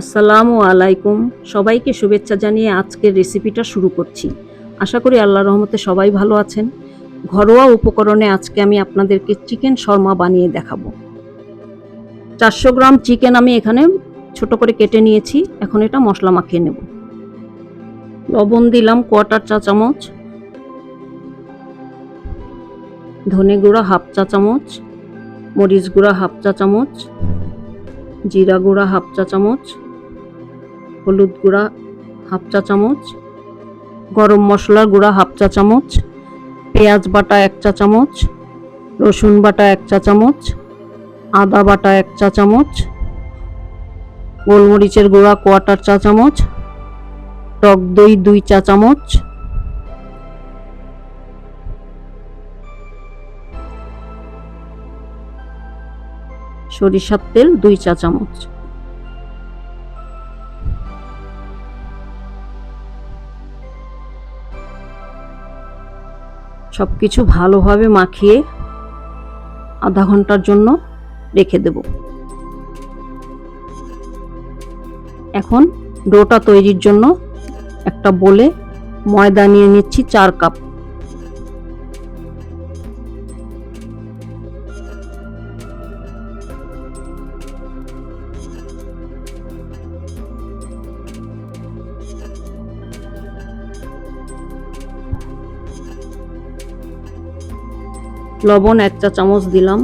আসসালামু আলাইকুম। সবাইকে শুভেচ্ছা জানিয়ে আজকের রেসিপিটা শুরু করছি। আশা করি আল্লাহ রহমতে সবাই ভালো আছেন। ঘরোয়া উপকরণে আজকে আমি আপনাদেরকে চিকেন শর্মা বানিয়ে দেখাবো। চারশো গ্রাম চিকেন আমি এখানে ছোট করে কেটে নিয়েছি। এখন এটা মশলা মাখিয়ে নেব। লবণ দিলাম কোয়াটার চা চামচ। ধনে গুঁড়া হাফ চা চামচ। মরিচ গুঁড়া হাফ চা চামচ। জিরা গুঁড়া হাফ চা চামচ। হলুদ গুঁড়া হাফ চা চামচ, গরম মশলার গুঁড়া হাফ চা চামচ, পেঁয়াজ বাটা এক চা চামচ, রসুন বাটা এক চা চামচ, আদা বাটা এক চা চামচ, গোলমরিচের গুঁড়া কোয়াটার চা চামচ, টক দই দুই চা চামচ, সরিষার তেল দুই চা চামচ। সব কিছু ভালোভাবে মাখিয়ে আধা ঘণ্টার জন্য রেখে দেব। এখন ডোটা তৈরির জন্য একটা বলে ময়দা নিয়ে নিচ্ছি চার কাপ। লবণ এক চা চামচ দিলাম।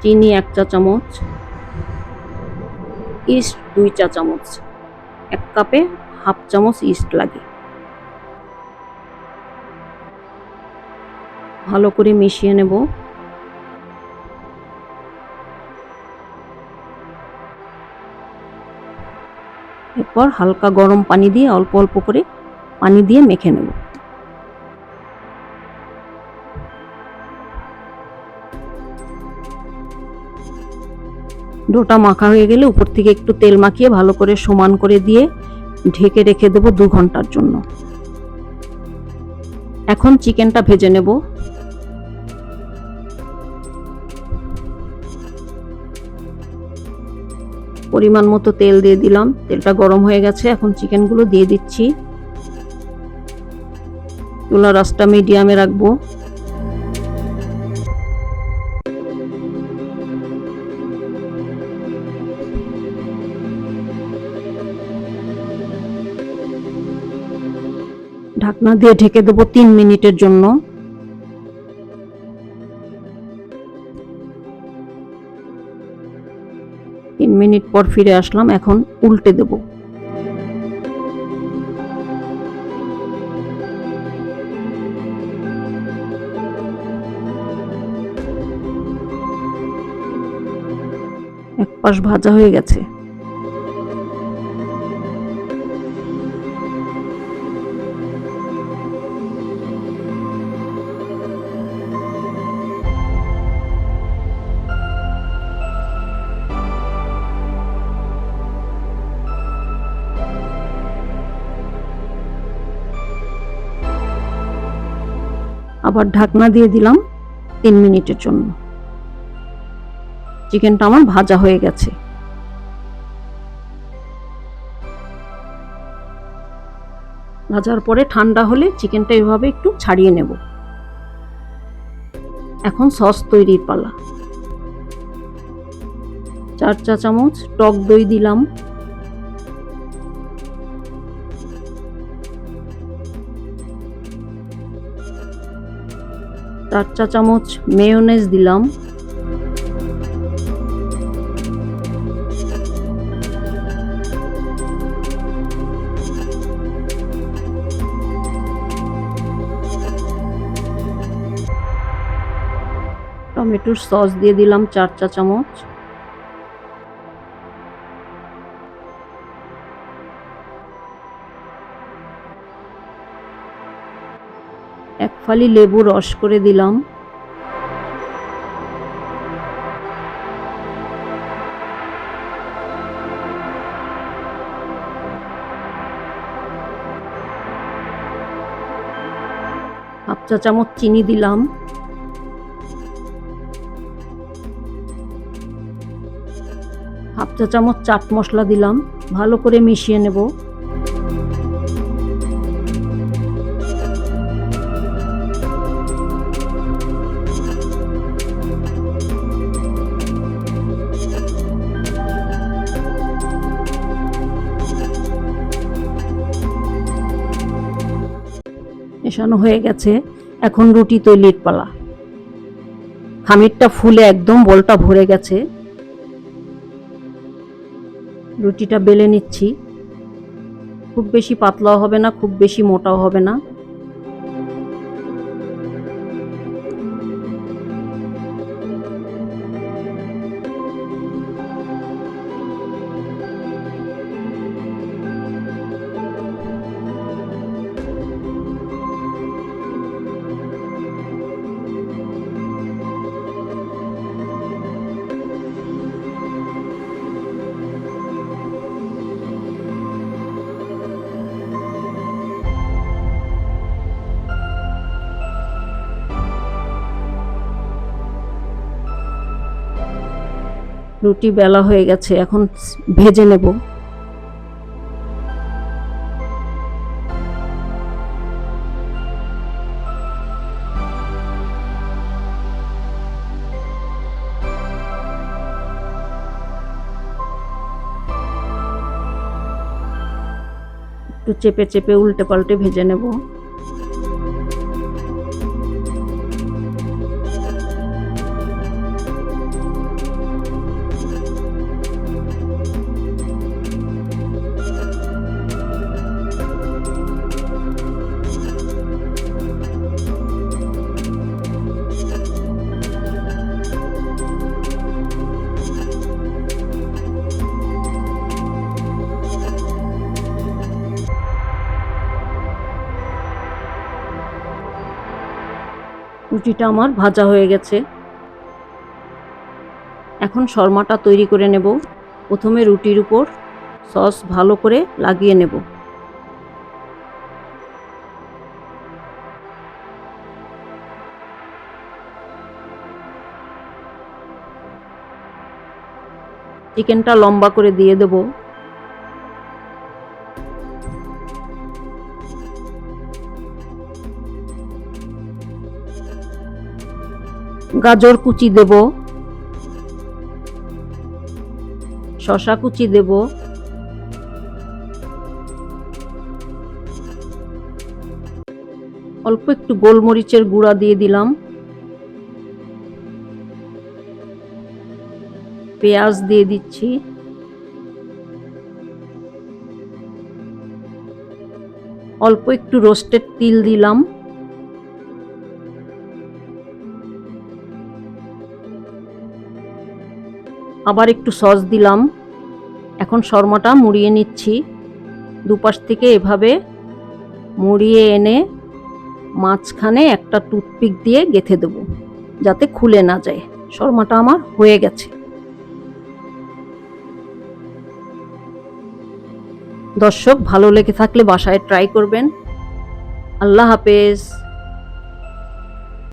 চিনি এক চা চামচ। ইস্ট দুই চা চামচ। এক কাপে হাফ চামচ ইস্ট লাগে। ভালো করে মিশিয়ে নেব। এরপর হালকা গরম পানি দিয়ে অল্প অল্প করে পানি দিয়ে মেখে নেব। ডোটা মাখা হয়ে গেলে উপর থেকে একটু তেল মাখিয়ে ভালো করে সমান করে দিয়ে ঢেকে রেখে দেবো দু ঘণ্টার জন্য। এখন চিকেনটা ভেজে নেব। পরিমাণ মতো তেল দিয়ে দিলাম। তেলটা গরম হয়ে গেছে, এখন চিকেনগুলো দিয়ে দিচ্ছি। চুলা রাসটা মিডিয়ামে রাখব। ঢাকনা দিয়ে ঢেকে দেবো তিন মিনিটের জন্য। তিন মিনিট পর ফিরে আসলাম, এখন উল্টে দেব। এক পাশ ভাজা হয়ে গেছে। আবার ঢাকনা দিয়ে দিলাম তিন মিনিটের জন্য। চিকেনটা আমার ভাজা হয়ে গেছে। ভাজার পরে ঠান্ডা হলে চিকেনটা এভাবে একটু ছাড়িয়ে নেব। এখন সস তৈরির পালা। চার চা চামচ টক দই দিলাম। চার চা চামচ মেয়োনেজ দিলাম। টমেটোর সস দিয়ে দিলাম চার চা চামচ। এক ফালি লেবু রস করে দিলাম। হাফ চা চামচ চিনি দিলাম। হাফ চা চামচ চাট মশলা দিলাম। ভালো করে মিশিয়ে নেব। মেশানো হয়ে গেছে, এখন রুটি তৈলির পালা। খামিরটা ফুলে একদম বলটা ভরে গেছে। রুটিটা বেলে নিচ্ছি। খুব বেশি পাতলাও হবে না, খুব বেশি মোটাও হবে না। রুটি বেলা হয়ে গেছে এখন ভেজে নেব। একটু চেপে চেপে উল্টে পাল্টে ভেজে নেব। রুটিটা আমার ভাজা হয়ে গেছে। এখন শর্মাটা তৈরি করে নেব। প্রথমে রুটির উপর সস ভালো করে লাগিয়ে নেব। চিকেনটা লম্বা করে দিয়ে দেব। গাজর কুচি দেব। শশা কুচি দেব। অল্প একটু গোলমরিচের গুঁড়া দিয়ে দিলাম। পেঁয়াজ দিয়ে দিচ্ছি। অল্প একটু রোস্টেড তিল দিলাম। আবার একটু সস দিলাম। এখন শর্মাটা মুড়িয়ে নিচ্ছি। দুপাশ থেকে এভাবে মুড়িয়ে এনে মাঝখানে একটা টুথপিক দিয়ে গেথে দেব, যাতে খুলে না যায়। শর্মাটা আমার হয়ে গেছে। দর্শক, ভালো লেগে থাকলে বাসায় ট্রাই করবেন। আল্লাহ হাফেজ।